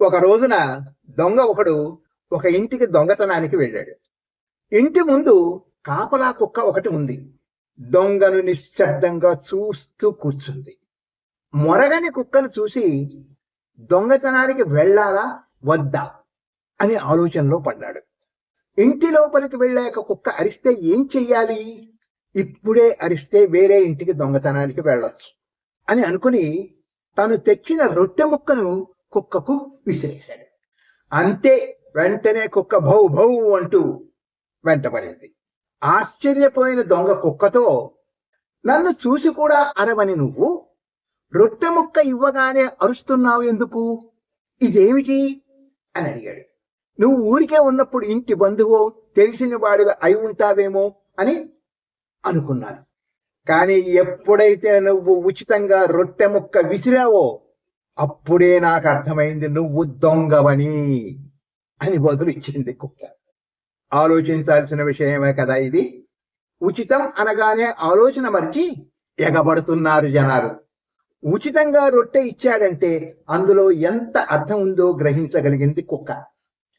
ఒక రోజున దొంగ ఒకడు ఒక ఇంటికి దొంగతనానికి వెళ్ళాడు. ఇంటి ముందు కాపలా కుక్క ఒకటి ఉంది. దొంగను నిశ్శబ్దంగా చూస్తూ కూర్చుంది. మొరగని కుక్కను చూసి దొంగతనానికి వెళ్ళాలా? వద్దా? అనే ఆలోచనలో పడ్డాడు. ఇంటి లోపలికి వెళ్ళాక కుక్క అరిస్తే ఏం చెయ్యాలి? ఇప్పుడే అరిస్తే వేరే ఇంటికి దొంగతనానికి వెళ్ళొచ్చు అని అనుకుని తను తెచ్చిన రొట్టె ముక్కను కుక్కకు విసిరేశాడు. అంతే వెంటనే కుక్క భౌ భౌ అంటూ వెంటబడింది. ఆశ్చర్యపోయిన దొంగ కుక్కతో నన్ను చూసి కూడా అరవని నువ్వు? రొట్టె ముక్క ఇవ్వగానే అరుస్తున్నావు ఎందుకు? ఇదేమిటి? అని అడిగాడు. నువ్వు ఊరికే ఉన్నప్పుడు ఇంటి బంధువో తెలిసిన వాడివి అయి ఉంటావేమో? అని అనుకున్నాను. కానీ ఎప్పుడైతే నువ్వు ఉచితంగా రొట్టె ముక్క విసిరావో అప్పుడే నాకు అర్థమైంది నువ్వు దొంగవని అని బదులు ఇచ్చింది కుక్క. ఆలోచించాల్సిన విషయమే కదా ఇది. ఉచితం అనగానే ఆలోచన మరిచి ఎగబడుతున్నారు జనాలు. ఉచితంగా రొట్టె ఇచ్చాడంటే అందులో ఎంత అర్థం ఉందో గ్రహించగలిగింది కుక్క.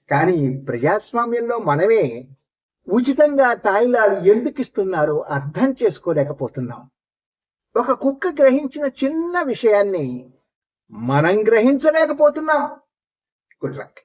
కానీ ప్రజాస్వామ్యంలో మనమే ఉచితంగా తాయిలాలు ఎందుకు ఇస్తున్నారో అర్థం చేసుకోలేకపోతున్నాం. ఒక కుక్క గ్రహించిన చిన్న విషయాన్ని మనం గ్రహించలేకపోతున్నాం. Good luck